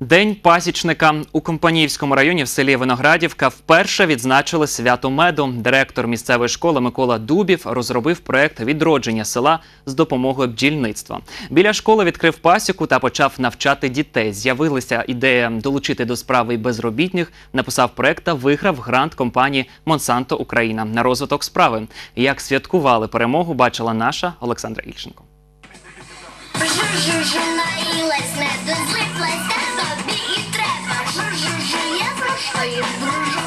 День пасічника у Компаніївському районі в селі Виноградівка вперше відзначили свято меду. Директор місцевої школи Микола Дубів розробив проект відродження села з допомогою бджільництва. Біля школи відкрив пасіку та почав навчати дітей. З'явилася ідея долучити до справи й безробітних. Написав проект та виграв грант компанії Монсанто Україна на розвиток справи. Як святкували перемогу, бачила наша Олександра Ільченко. Їх дружу.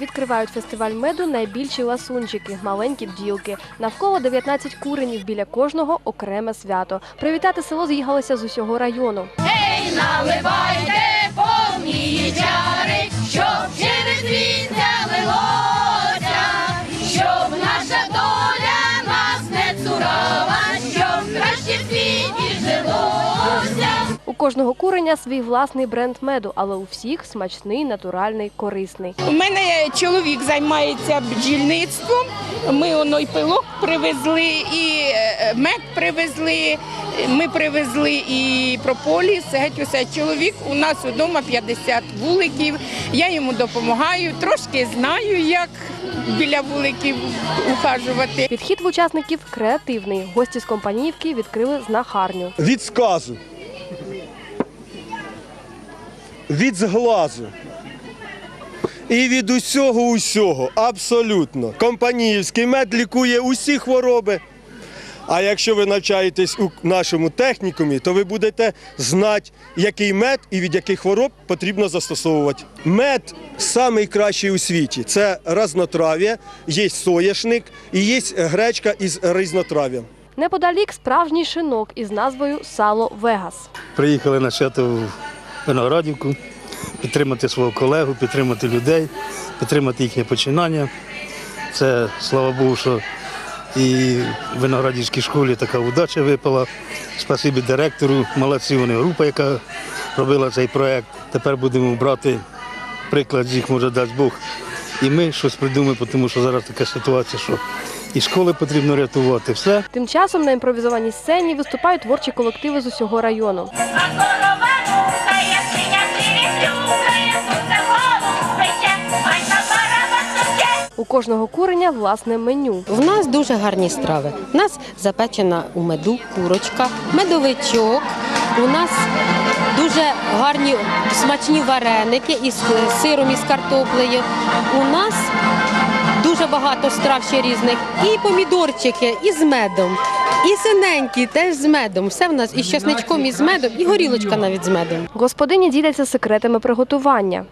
Відкривають фестиваль меду найбільші ласунчики, маленькі бджілки. Навколо 19 куренів, біля кожного окреме свято. Привітати село з'їхалося з усього району. наливайте кожного куреня свій власний бренд меду, але у всіх смачний, натуральний, корисний. У мене чоловік займається бджільництвом. Ми оно й пилок привезли, і е, мед привезли. Ми привезли і прополіс. Геть усе чоловік. У нас вдома 50 вуликів. Я йому допомагаю, трошки знаю, як біля вуликів ухажувати. Підхід в учасників креативний. Гості з компаніївки відкрили знахарню. від сказу, від зглазу. І від усього усього, абсолютно. Компаніївський мед лікує усі хвороби. А якщо ви навчаєтесь у нашому технікумі, то ви будете знати, який мед і від яких хвороб потрібно застосовувати. Мед найкращий у світі. Це разнотрав'я, є соняшник і є гречка із різнотрав'ям. Неподалік справжній шинок із назвою Сало Вегас. Приїхали на в Виноградівку, підтримати свого колегу, підтримати людей, підтримати їхнє починання. Це слава Богу, що і в Виноградівській школі така удача випала. Спасибі директору, молодці вони група, яка робила цей проєкт. Тепер будемо брати приклад їх, може дасть Бог. І ми щось придумаємо, тому що зараз така ситуація, що і школи потрібно рятувати. Все. Тим часом на імпровізованій сцені виступають творчі колективи з усього району. Кожного куреня власне меню. В нас дуже гарні страви. У нас запечена у меду курочка, медовичок. У нас дуже гарні смачні вареники із сиром і з картоплею. У нас дуже багато страв ще різних. І помідорчики, і з медом, і синенькі теж з медом. Все в нас і з чесничком, і з медом, і горілочка навіть з медом. Господині діляться секретами приготування.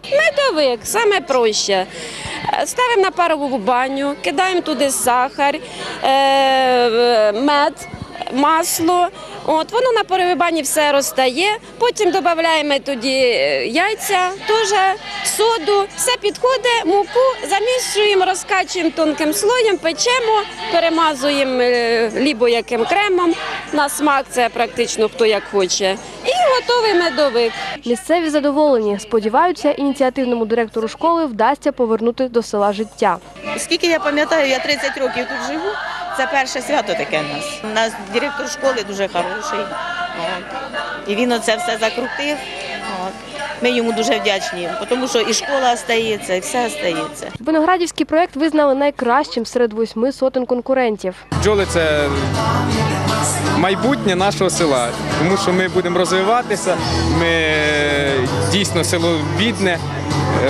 Медовик, саме проще. Е, Ставимо на парову баню, кидаємо туди сахар, е, мед, масло. От, воно на паровій бані все розтає. Потім додаємо тоді е, яйця, теж соду, все підходить, муку, замішуємо, розкачуємо тонким слоєм, печемо, перемазуємо лібо яким кремом. На смак це практично хто як хоче. І готовий медовик. Місцеві задоволені. Сподіваються, ініціативному директору школи вдасться повернути до села життя. Скільки я пам'ятаю, я 30 років тут живу. Це перше свято таке в нас. У нас директор школи дуже хороший. От. І він оце все закрутив. От. Ми йому дуже вдячні, тому що і школа стається, і все стається. Виноградівський проект визнали найкращим серед восьми сотень конкурентів. Бджоли це майбутнє нашого села, тому що ми будемо розвиватися. Ми дійсно село бідне,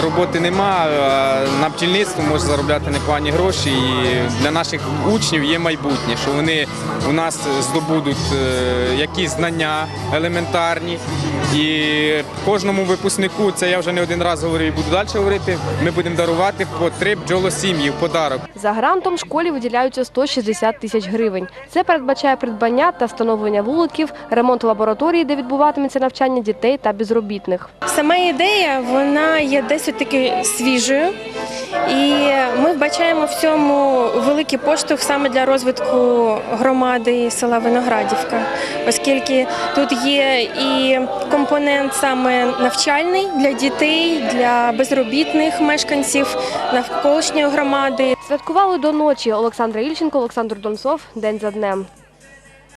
роботи нема. а На бджільництво може заробляти непогані гроші. І для наших учнів є майбутнє, що вони у нас здобудуть е, якісь знання елементарні. І кожному випускнику, це я вже не один раз говорив і буду далі говорити. Ми будемо дарувати по три бджолосім'ї в подарок. За грантом школі виділяються 160 тисяч гривень. Це передбачає придбання та встановлення вуликів, ремонт лабораторії, де відбуватиметься навчання дітей та безробітних. Сама ідея вона є десь таки свіжою, і ми вбачаємо в цьому великий поштовх саме для розвитку громади села Виноградівка, оскільки тут є і компонент саме навчальний для дітей, для безробітних мешканців навколишньої громади. Святкували до ночі Олександра Ільченко, Олександр Донцов. День за днем.